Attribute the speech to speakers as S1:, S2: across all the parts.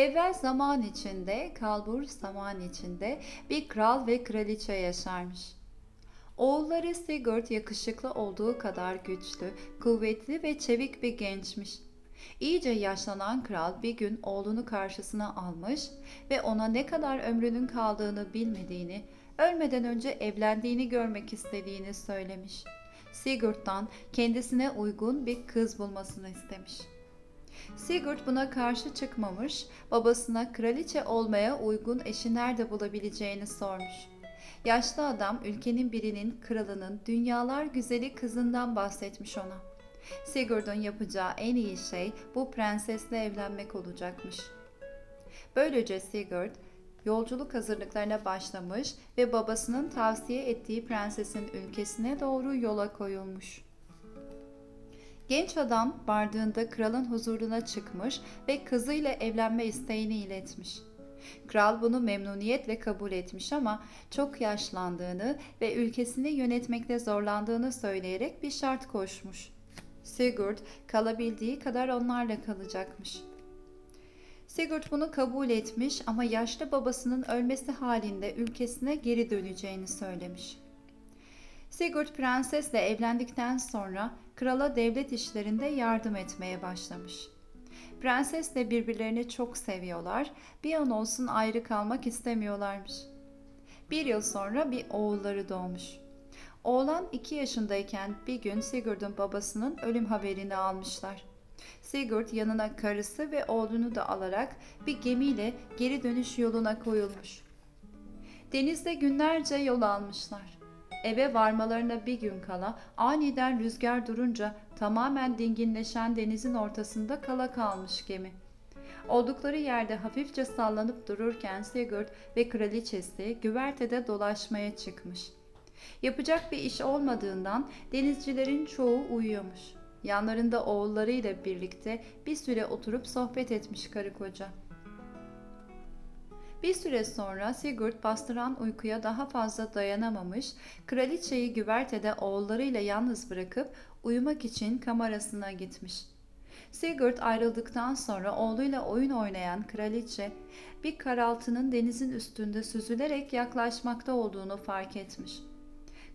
S1: Evvel zaman içinde, kalbur zaman içinde bir kral ve kraliçe yaşarmış. Oğulları Sigurd yakışıklı olduğu kadar güçlü, kuvvetli ve çevik bir gençmiş. İyice yaşlanan kral bir gün oğlunu karşısına almış ve ona ne kadar ömrünün kaldığını bilmediğini, ölmeden önce evlendiğini görmek istediğini söylemiş. Sigurd'dan kendisine uygun bir kız bulmasını istemiş. Sigurd buna karşı çıkmamış, babasına kraliçe olmaya uygun eşi nerede bulabileceğini sormuş. Yaşlı adam ülkenin birinin kralının dünyalar güzeli kızından bahsetmiş ona. Sigurd'un yapacağı en iyi şey bu prensesle evlenmek olacakmış. Böylece Sigurd yolculuk hazırlıklarına başlamış ve babasının tavsiye ettiği prensesin ülkesine doğru yola koyulmuş. Genç adam vardığında kralın huzuruna çıkmış ve kızıyla evlenme isteğini iletmiş. Kral bunu memnuniyetle kabul etmiş ama çok yaşlandığını ve ülkesini yönetmekte zorlandığını söyleyerek bir şart koşmuş. Sigurd kalabildiği kadar onlarla kalacakmış. Sigurd bunu kabul etmiş ama yaşlı babasının ölmesi halinde ülkesine geri döneceğini söylemiş. Sigurd prensesle evlendikten sonra krala devlet işlerinde yardım etmeye başlamış. Prensesle birbirlerini çok seviyorlar, bir an olsun ayrı kalmak istemiyorlarmış. Bir yıl sonra bir oğulları doğmuş. Oğlan iki yaşındayken bir gün Sigurd'un babasının ölüm haberini almışlar. Sigurd yanına karısı ve oğlunu da alarak bir gemiyle geri dönüş yoluna koyulmuş. Denizde günlerce yol almışlar. Eve varmalarına bir gün kala aniden rüzgar durunca tamamen dinginleşen denizin ortasında kala kalmış gemi. Oldukları yerde hafifçe sallanıp dururken Sigurd ve kraliçesi güvertede dolaşmaya çıkmış. Yapacak bir iş olmadığından denizcilerin çoğu uyuyormuş. Yanlarında oğullarıyla birlikte bir süre oturup sohbet etmiş karı koca. Bir süre sonra Sigurd bastıran uykuya daha fazla dayanamamış, kraliçeyi güvertede oğullarıyla yalnız bırakıp uyumak için kamerasına gitmiş. Sigurd ayrıldıktan sonra oğluyla oyun oynayan kraliçe bir karaltının denizin üstünde süzülerek yaklaşmakta olduğunu fark etmiş.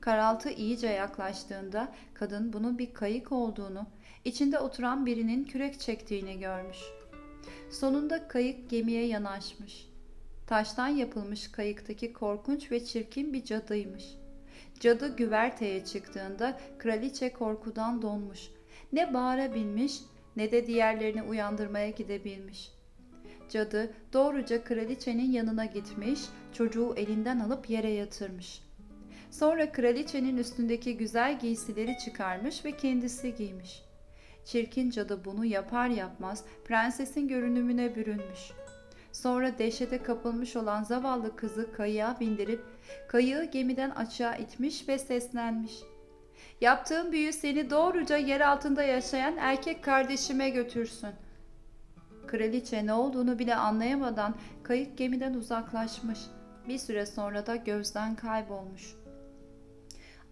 S1: Karaltı iyice yaklaştığında kadın bunun bir kayık olduğunu, içinde oturan birinin kürek çektiğini görmüş. Sonunda kayık gemiye yanaşmış. Taştan yapılmış kayıktaki korkunç ve çirkin bir cadıymış. Cadı güverteye çıktığında kraliçe korkudan donmuş. Ne bağırabilmiş ne de diğerlerini uyandırmaya gidebilmiş. Cadı doğruca kraliçenin yanına gitmiş, çocuğu elinden alıp yere yatırmış. Sonra kraliçenin üstündeki güzel giysileri çıkarmış ve kendisi giymiş. Çirkin cadı bunu yapar yapmaz prensesin görünümüne bürünmüş.'' Sonra dehşete kapılmış olan zavallı kızı kayığa bindirip kayığı gemiden aşağı itmiş ve seslenmiş. Yaptığım büyü seni doğruca yer altında yaşayan erkek kardeşime götürsün. Kraliçe ne olduğunu bile anlayamadan kayık gemiden uzaklaşmış. Bir süre sonra da gözden kaybolmuş.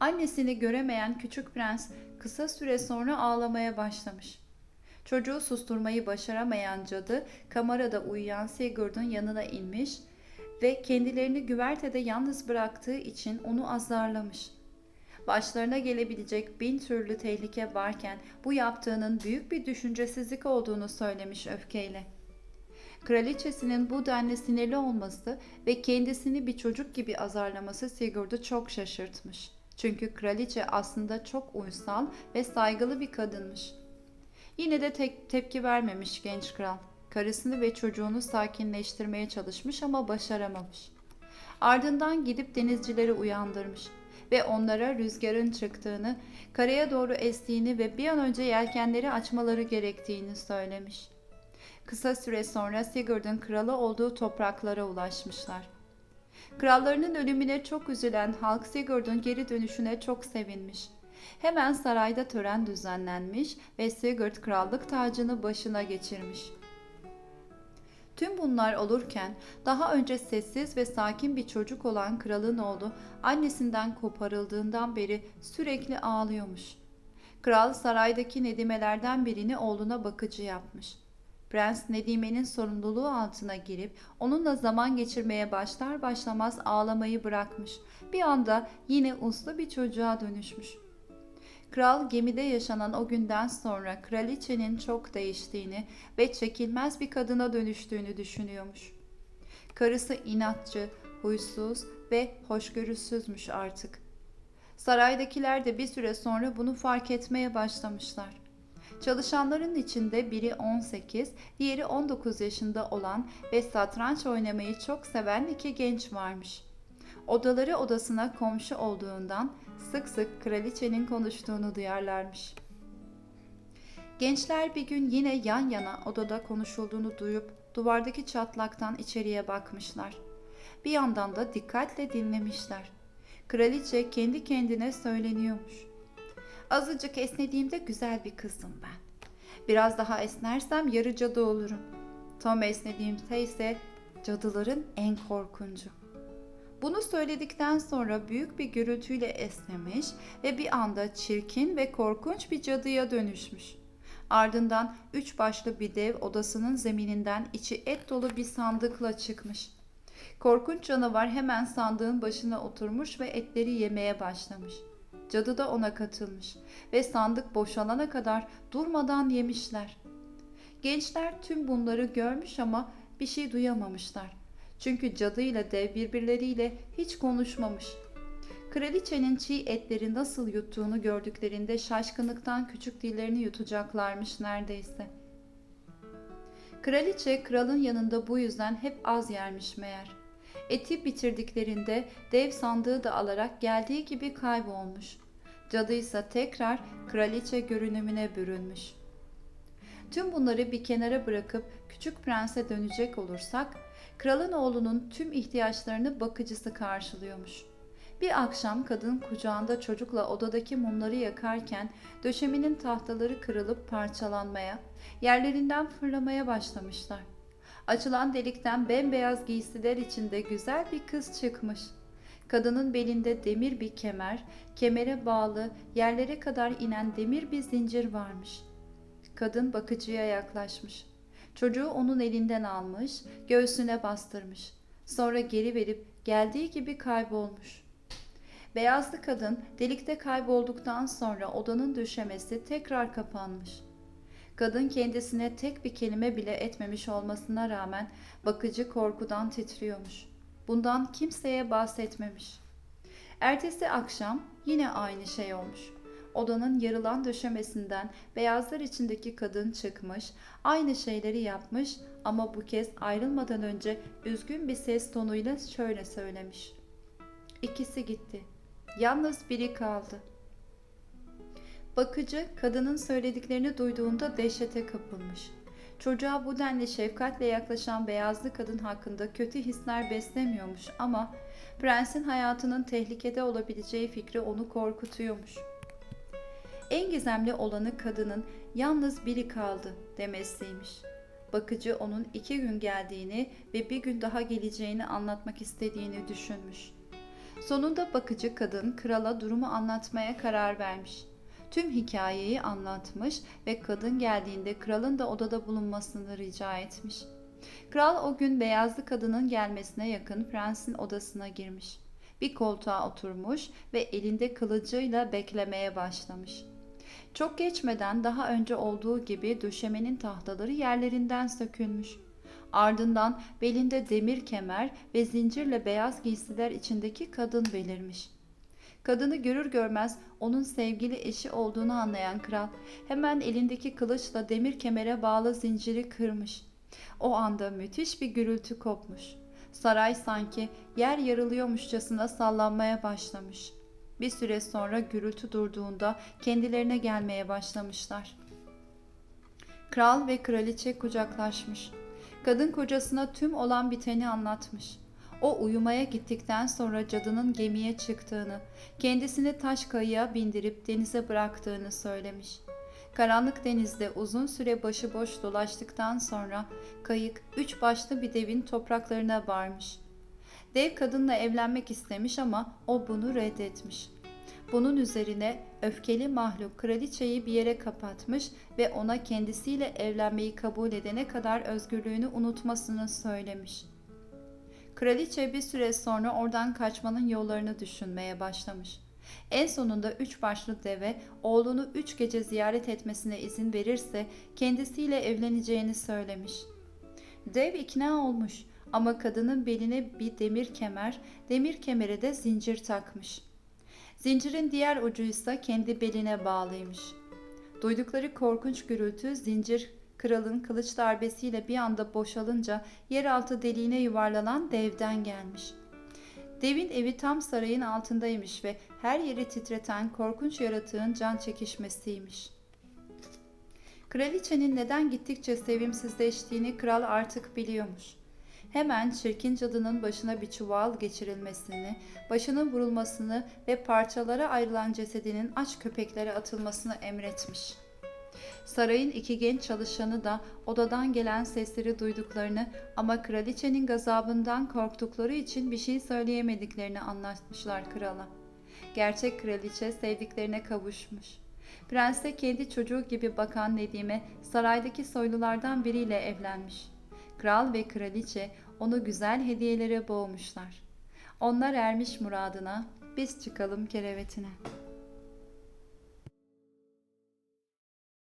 S1: Annesini göremeyen küçük prens kısa süre sonra ağlamaya başlamış. Çocuğu susturmayı başaramayan cadı kamerada uyuyan Sigurd'un yanına inmiş ve kendilerini güvertede yalnız bıraktığı için onu azarlamış. Başlarına gelebilecek bin türlü tehlike varken bu yaptığının büyük bir düşüncesizlik olduğunu söylemiş öfkeyle. Kraliçesinin bu denli sinirli olması ve kendisini bir çocuk gibi azarlaması Sigurd'u çok şaşırtmış. Çünkü kraliçe aslında çok uysal ve saygılı bir kadınmış. Yine de tek tepki vermemiş genç kral. Karısını ve çocuğunu sakinleştirmeye çalışmış ama başaramamış. Ardından gidip denizcileri uyandırmış ve onlara rüzgarın çıktığını, karaya doğru estiğini ve bir an önce yelkenleri açmaları gerektiğini söylemiş. Kısa süre sonra Sigurd'un kralı olduğu topraklara ulaşmışlar. Krallarının ölümüne çok üzülen halk Sigurd'un geri dönüşüne çok sevinmiş. Hemen sarayda tören düzenlenmiş ve Sigurd krallık tacını başına geçirmiş. Tüm bunlar olurken daha önce sessiz ve sakin bir çocuk olan kralın oğlu annesinden koparıldığından beri sürekli ağlıyormuş. Kral saraydaki nedimelerden birini oğluna bakıcı yapmış. Prens Nedime'nin sorumluluğu altına girip onunla zaman geçirmeye başlar başlamaz ağlamayı bırakmış. Bir anda yine uslu bir çocuğa dönüşmüş. Kral gemide yaşanan o günden sonra kraliçenin çok değiştiğini ve çekilmez bir kadına dönüştüğünü düşünüyormuş. Karısı inatçı, huysuz ve hoşgörüsüzmüş artık. Saraydakiler de bir süre sonra bunu fark etmeye başlamışlar. Çalışanların içinde biri 18, diğeri 19 yaşında olan ve satranç oynamayı çok seven iki genç varmış. Odaları odasına komşu olduğundan sık sık kraliçenin konuştuğunu duyarlarmış. Gençler bir gün yine yan yana odada konuşulduğunu duyup duvardaki çatlaktan içeriye bakmışlar. Bir yandan da dikkatle dinlemişler. Kraliçe kendi kendine söyleniyormuş. Azıcık esnediğimde güzel bir kızdım ben. Biraz daha esnersem yarı cadı olurum. Tam esnediğimde ise cadıların en korkuncu. Bunu söyledikten sonra büyük bir gürültüyle esnemiş ve bir anda çirkin ve korkunç bir cadıya dönüşmüş. Ardından üç başlı bir dev odasının zemininden içi et dolu bir sandıkla çıkmış. Korkunç canavar hemen sandığın başına oturmuş ve etleri yemeye başlamış. Cadı da ona katılmış ve sandık boşalana kadar durmadan yemişler. Gençler tüm bunları görmüş ama bir şey duyamamışlar. Çünkü cadı ile dev birbirleriyle hiç konuşmamış. Kraliçenin çiğ etleri nasıl yuttuğunu gördüklerinde şaşkınlıktan küçük dillerini yutacaklarmış neredeyse. Kraliçe kralın yanında bu yüzden hep az yermiş meğer. Eti bitirdiklerinde dev sandığı da alarak geldiği gibi kaybolmuş. Cadı ise tekrar kraliçe görünümüne bürünmüş. Tüm bunları bir kenara bırakıp küçük prense dönecek olursak, kralın oğlunun tüm ihtiyaçlarını bakıcısı karşılıyormuş. Bir akşam kadın kucağında çocukla odadaki mumları yakarken döşeminin tahtaları kırılıp parçalanmaya, yerlerinden fırlamaya başlamışlar. Açılan delikten bembeyaz giysiler içinde güzel bir kız çıkmış. Kadının belinde demir bir kemer, kemere bağlı yerlere kadar inen demir bir zincir varmış. Kadın bakıcıya yaklaşmış. Çocuğu onun elinden almış, göğsüne bastırmış. Sonra geri verip geldiği gibi kaybolmuş. Beyazlı kadın delikte kaybolduktan sonra odanın döşemesi tekrar kapanmış. Kadın kendisine tek bir kelime bile etmemiş olmasına rağmen bakıcı korkudan titriyormuş. Bundan kimseye bahsetmemiş. Ertesi akşam yine aynı şey olmuş. Odanın yarılan döşemesinden beyazlar içindeki kadın çıkmış, aynı şeyleri yapmış ama bu kez ayrılmadan önce üzgün bir ses tonuyla şöyle söylemiş. İkisi gitti. Yalnız biri kaldı. Bakıcı kadının söylediklerini duyduğunda dehşete kapılmış. Çocuğa bu denli şefkatle yaklaşan beyazlı kadın hakkında kötü hisler beslemiyormuş ama prensin hayatının tehlikede olabileceği fikri onu korkutuyormuş. En gizemli olanı kadının yalnız biri kaldı demesiymiş. Bakıcı onun iki gün geldiğini ve bir gün daha geleceğini anlatmak istediğini düşünmüş. Sonunda bakıcı kadın krala durumu anlatmaya karar vermiş tüm hikayeyi anlatmış ve kadın geldiğinde kralın da odada bulunmasını rica etmiş. Kral o gün beyazlı kadının gelmesine yakın prensin odasına girmiş. Bir koltuğa oturmuş ve elinde kılıcıyla beklemeye başlamış. Çok geçmeden daha önce olduğu gibi döşemenin tahtaları yerlerinden sökülmüş. Ardından belinde demir kemer ve zincirle beyaz giysiler içindeki kadın belirmiş. Kadını görür görmez onun sevgili eşi olduğunu anlayan kral hemen elindeki kılıçla demir kemere bağlı zinciri kırmış. O anda müthiş bir gürültü kopmuş. Saray sanki yer yarılıyormuşçasına sallanmaya başlamış. Bir süre sonra gürültü durduğunda kendilerine gelmeye başlamışlar. Kral ve kraliçe kucaklaşmış. Kadın kocasına tüm olan biteni anlatmış. O uyumaya gittikten sonra cadının gemiye çıktığını, kendisini taş kayığa bindirip denize bıraktığını söylemiş. Karanlık denizde uzun süre başıboş dolaştıktan sonra kayık üç başlı bir devin topraklarına varmış. Dev kadınla evlenmek istemiş ama o bunu reddetmiş. Bunun üzerine öfkeli mahluk kraliçeyi bir yere kapatmış ve ona kendisiyle evlenmeyi kabul edene kadar özgürlüğünü unutmasını söylemiş. Kraliçe bir süre sonra oradan kaçmanın yollarını düşünmeye başlamış. En sonunda üç başlı deve oğlunu üç gece ziyaret etmesine izin verirse kendisiyle evleneceğini söylemiş. Dev ikna olmuş ama kadının beline bir demir kemer, demir kemere de zincir takmış. Zincirin diğer ucuysa kendi beline bağlıymış. Duydukları korkunç gürültü zincir kralın kılıç darbesiyle bir anda boşalınca yeraltı deliğine yuvarlanan devden gelmiş. Devin evi tam sarayın altındaymış ve her yeri titreten korkunç yaratığın can çekişmesiymiş. Kraliçenin neden gittikçe sevimsizleştiğini kral artık biliyormuş. Hemen çirkin cadının başına bir çuval geçirilmesini, başının vurulmasını ve parçalara ayrılan cesedinin aç köpeklere atılmasını emretmiş. Sarayın iki genç çalışanı da odadan gelen sesleri duyduklarını ama kraliçenin gazabından korktukları için bir şey söyleyemediklerini anlatmışlar krala. Gerçek kraliçe sevdiklerine kavuşmuş. Prense kendi çocuğu gibi bakan Nedim'e saraydaki soylulardan biriyle evlenmiş. Kral ve kraliçe onu güzel hediyelere boğmuşlar. Onlar ermiş muradına, biz çıkalım kerevetine.''